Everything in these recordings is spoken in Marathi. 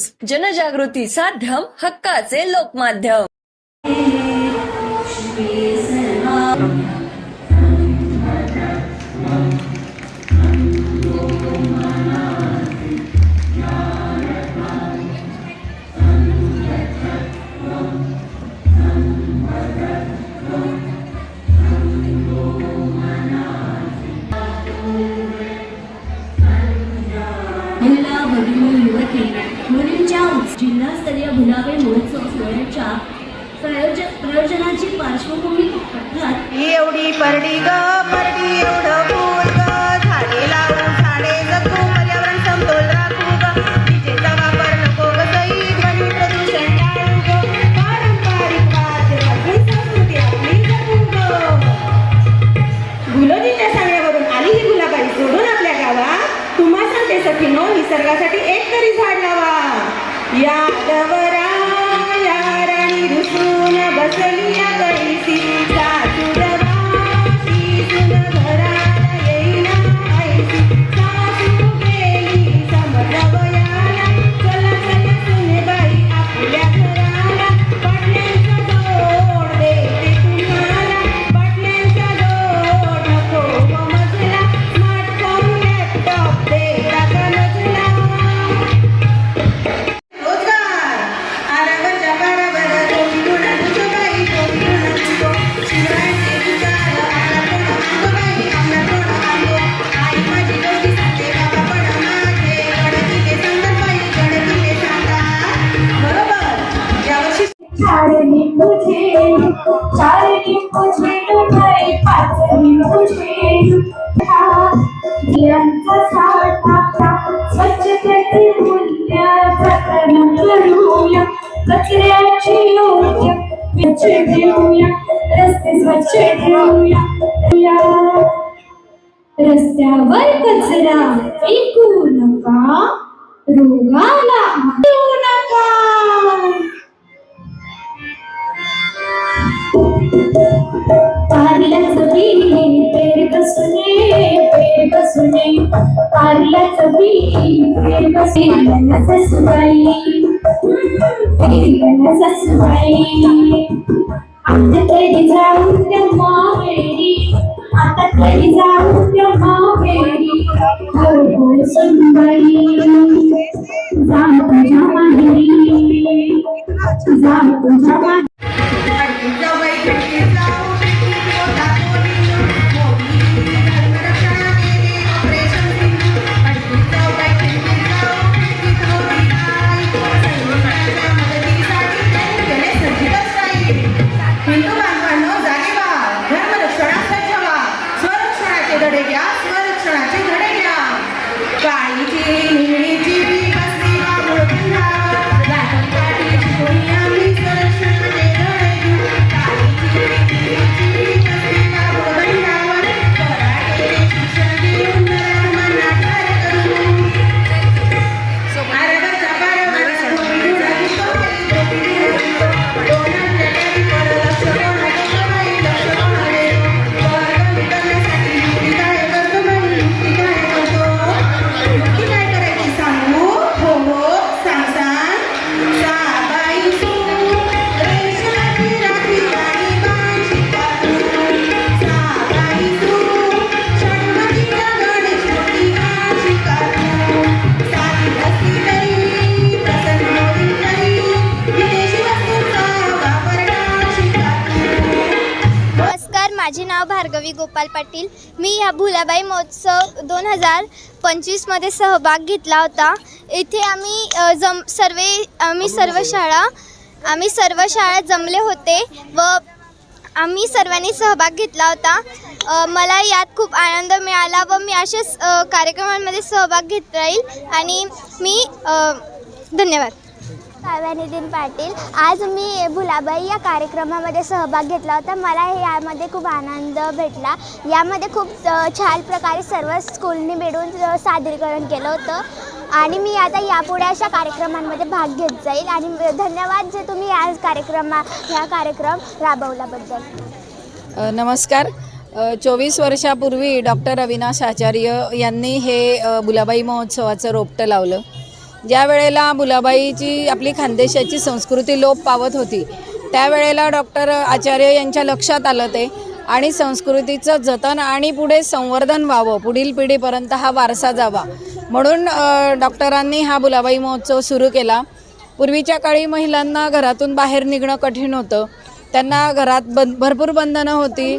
न्यूज़ जनजागृती साध्यम हक्काचे लोकमाध्यम. महिला भगिनी युवती जिल्हास्तरीय भुलावे महोत्सव सोहळ्याच्या प्रयोजन प्रयोजनाची पार्श्वभूमी ही एवढी परडी ग परडी एवढं दियांचा साठा स्वच्छतेचे मूल्य जतन करूया. कचऱ्याची योग्य स्वच्छ ठेवूया. रस्ते स्वच्छ ठेवूया. रस्त्यावर कचरा फेकू नका. रोगा कारल्याचं बी पेर बसुने ससुबाई पेरलं ससुबाई आता तरी जाऊ त्या मावेरी आता तरी जाऊ त्या मावेरी हो हो सुनबाई जा तुझ्या माहेरी जा तुझ्या भार्गवी गोपाल पाटील. मी ह्या भुलाबाई महोत्सव दोन हजार पंचवीसमध्ये सहभाग घेतला होता. इथे आम्ही जम सर्व आम्ही सर्व शाळा आम्ही सर्व शाळा जमले होते व आम्ही सर्वांनी सहभाग घेतला होता. मला यात खूप आनंद मिळाला व मी अशाच कार्यक्रमांमध्ये सहभाग घेत राहील. आणि मी धन्यवाद. काव्यानितीन पाटील. आज मी भुलाबाई या कार्यक्रमामध्ये सहभाग घेतला होता. मला हे यामध्ये खूप आनंद भेटला. यामध्ये खूप छान प्रकारे सर्व स्कूलनी मिळून सादरीकरण केलं होतं. आणि मी आता यापुढे अशा कार्यक्रमांमध्ये भाग घेत जाईल. आणि धन्यवाद जे तुम्ही आज कार्यक्रमा ह्या कार्यक्रम राबवल्याबद्दल. नमस्कार. चोवीस वर्षापूर्वी डॉक्टर अविनाश आचार्य यांनी हे भुलाबाई बुलाबाई महोत्सवाचं रोपटं लावलं. ज्या वेळेला भुलाबाईची आपली खानदेशाची संस्कृती लोप पावत होती त्यावेळेला डॉक्टर आचार्य यांच्या लक्षात आलं ते. आणि संस्कृतीचं जतन आणि पुढे संवर्धन व्हावं पुढील पिढीपर्यंत हा वारसा जावा. म्हणून डॉक्टरांनी हा भुलाबाई महोत्सव सुरू केला. पूर्वीच्या काळी महिलांना घरातून बाहेर निघणं कठीण होतं. त्यांना घरात बन भरपूर बंधनं होती.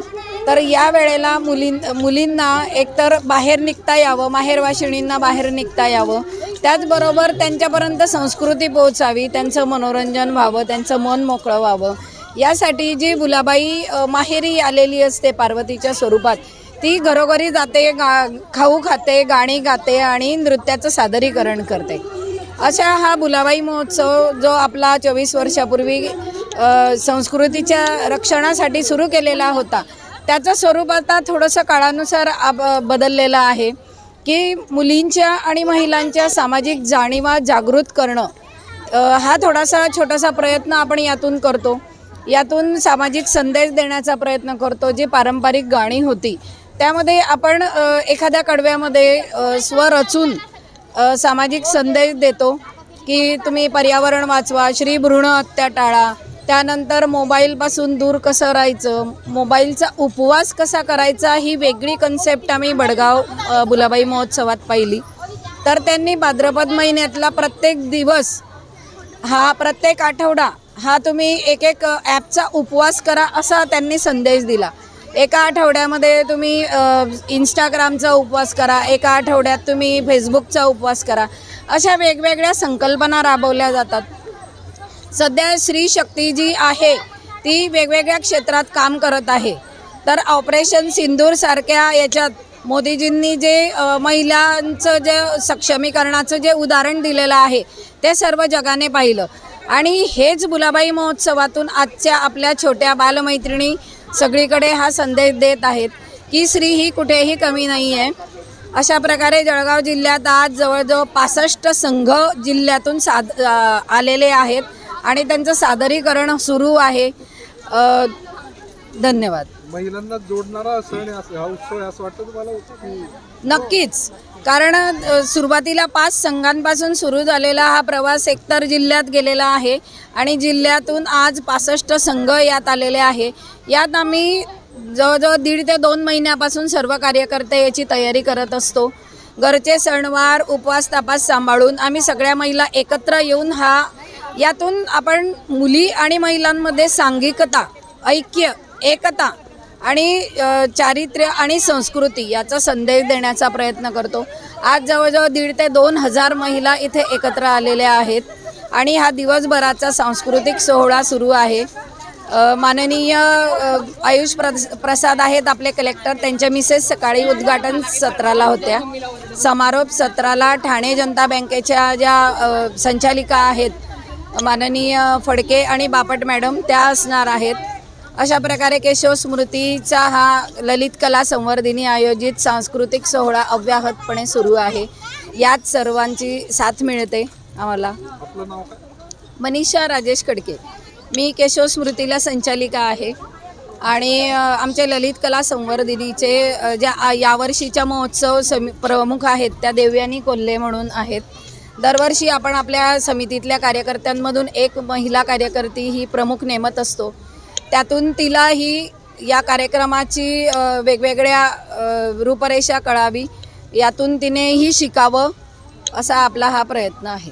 तर या वेळेला मुलीं मुलींना एकतर बाहेर निघता यावं माहेरवाशिणींना बाहेर निघता यावं. त्याचबरोबर त्यांच्यापर्यंत संस्कृती पोहोचावी त्यांचं मनोरंजन व्हावं त्यांचं मन मोकळं व्हावं. यासाठी जी गुलाबाई माहेरी आलेली असते पार्वतीच्या स्वरूपात ती घरोघरी जाते गा खाऊ खाते गाणी गाते आणि नृत्याचं सादरीकरण करते. अशा हा बुलाबाई महोत्सव जो आपला चोवीस वर्षापूर्वी संस्कृतीच्या रक्षणासाठी सुरू केलेला होता त्याचं स्वरूप आता थोडंसं काळानुसार आप बदललेलं आहे की मुलींच्या आणि महिलांच्या सामाजिक जाणीवा जागृत करणं हा थोडासा छोटासा प्रयत्न आपण यातून करतो. यातून सामाजिक संदेश देण्याचा प्रयत्न करतो जी पारंपरिक गाणी होती. त्यामध्ये आपण एखाद्या कडव्यामध्ये स्वरचून रचून सामाजिक संदेश देतो की तुम्ही पर्यावरण वाचवा श्री भ्रूण हत्या टाळा त्यानंतर मोबाईलपासून दूर कसं राहायचं? मोबाईलचा उपवास कसा करायचा? ही वेगळी कन्सेप्ट आम्ही बडगाव बुलाबाई महोत्सवात पाहिली. तर त्यांनी भाद्रपद महिन्यातला प्रत्येक दिवस हा प्रत्येक आठवडा हा तुम्ही एक एक ॲपचा उपवास करा असा त्यांनी संदेश दिला. एका आठवड्यामध्ये तुम्ही इंस्टाग्रामचा उपवास करा एका आठवड्यात तुम्ही फेसबुकचा उपवास करा. अशा वेगवेगळ्या संकल्पना राबवल्या जातात. सध्या श्री शक्ती जी आहे. ती वेगवेगळ्या क्षेत्रात काम करत आहे. तर ऑपरेशन सिंदूरसारख्या याच्यात मोदीजींनी जे महिलांचं जे सक्षमीकरणाचं जे उदाहरण दिलेलं आहे ते सर्व जगाने पाहिलं. आणि हेच बुलाबाई महोत्सवातून आजच्या आपल्या छोट्या बालमैत्रिणी सगळीकडे हा संदेश देत आहेत की स्त्री ही कुठेही कमी नाही आहे अशा प्रकारे जळगाव जिल्ह्यात आज जवळजवळ पासष्ट संघ जिल्ह्यातून साद आलेले आहेत. आणि त्यांचं सादरीकरण सुरू आहे. अ, धन्यवाद. महिलांना जोडणारा सण आहे असं हा उत्सव आहे असं वाटतं तुम्हाला? की नक्कीच. कारण अ, सुरुवातीला पाच संघांपासून सुरू झालेला हा प्रवास एकतर जिल्ह्यात गेलेला आहे आणि जिल्ह्यातून आज पासष्ट संघ यात आलेले आहे. यात आम्ही जवळजवळ दीड ते दोन महिन्यापासून सर्व कार्यकर्ते याची तयारी करत असतो. घरचे सणवार उपवास तपास सांभाळून आम्ही सगळ्या महिला एकत्र येऊन हा यातून आपण मुली आणि महिलांमध्ये सांघिकता ऐक्य एकता आणि चारित्र्य आणि संस्कृती याचा संदेश देण्याचा प्रयत्न करतो. आज जवळजवळ दीड ते दोन हजार महिला इथे एकत्र आलेल्या आहेत आणि हा दिवसभराचा सांस्कृतिक सोहळा सुरू आहे. माननीय आयुष प्रस प्रसाद आहेत आपले कलेक्टर. त्यांच्या मिसेस सकाळी उद्घाटन सत्राला होत्या. समारोप सत्राला ठाणे जनता बँकेच्या ज्या संचालिका आहेत माननीय फडके आणि बापट मॅडम त्या असणार आहेत. अशा प्रकारे केशव स्मृतीचा हा ललित कला संवर्धिनी आयोजित सांस्कृतिक सोहळा अव्याहतपणे सुरू आहे. यात सर्वांची साथ मिळते आम्हाला. मनीषा राजेश खडके मी केशव स्मृतीला संचालिका आहे. आणि आमचे ललित कला संवर्धिनीचे ज्या यावर्षीच्या महोत्सव समी प्रमुख आहेत त्या देवयानी कोल्हे म्हणून आहेत. दरवर्षी आपण आपल्या समितीतल्या कार्यकर्त्यांमधून एक महिला कार्यकर्ती ही प्रमुख नेमत असतो. त्यातून तिला ही या कार्यक्रमाची वेगवेगळ्या रूपरेषा कळावी. यातून तिनेही शिकावं असा आपला हा प्रयत्न आहे.